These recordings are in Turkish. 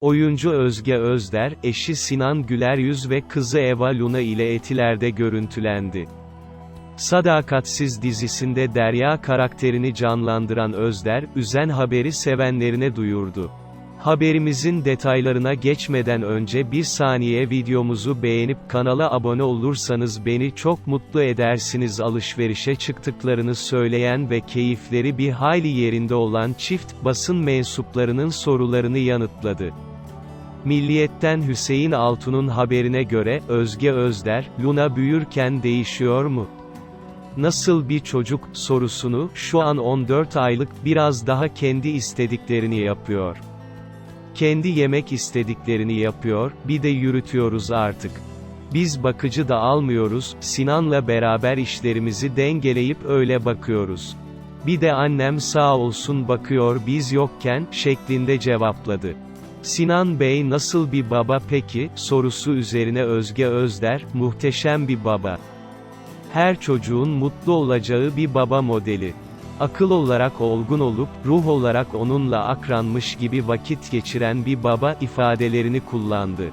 Oyuncu Özge Özder, eşi Sinan Güleryüz ve kızı Eva Luna ile Etiler'de görüntülendi. Sadakatsiz dizisinde Derya karakterini canlandıran Özder, üzen haberi sevenlerine duyurdu. Haberimizin detaylarına geçmeden önce bir saniye videomuzu beğenip kanala abone olursanız beni çok mutlu edersiniz alışverişe çıktıklarını söyleyen ve keyifleri bir hayli yerinde olan çift, basın mensuplarının sorularını yanıtladı. Milliyetten Hüseyin Altun'un haberine göre, Özge Özder, Luna büyürken değişiyor mu? Nasıl bir çocuk, sorusunu, şu an 14 aylık, biraz daha kendi istediklerini yapıyor. Kendi yemek istediklerini yapıyor, bir de yürütüyoruz artık. Biz bakıcı da almıyoruz, Sinan'la beraber işlerimizi dengeleyip öyle bakıyoruz. Bir de annem sağ olsun bakıyor biz yokken, şeklinde cevapladı. Sinan Bey nasıl bir baba peki, sorusu üzerine Özge Özder, muhteşem bir baba. Her çocuğun mutlu olacağı bir baba modeli. Akıl olarak olgun olup, ruh olarak onunla akranmış gibi vakit geçiren bir baba ifadelerini kullandı.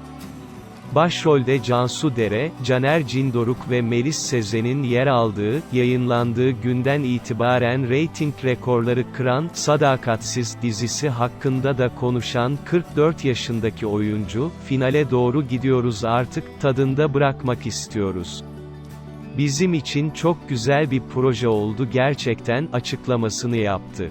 Başrolde Cansu Dere, Caner Cindoruk ve Melis Sezen'in yer aldığı, yayınlandığı günden itibaren reyting rekorları kıran, Sadakatsiz dizisi hakkında da konuşan 44 yaşındaki oyuncu, finale doğru gidiyoruz artık, tadında bırakmak istiyoruz. Bizim için çok güzel bir proje oldu gerçekten, açıklamasını yaptı.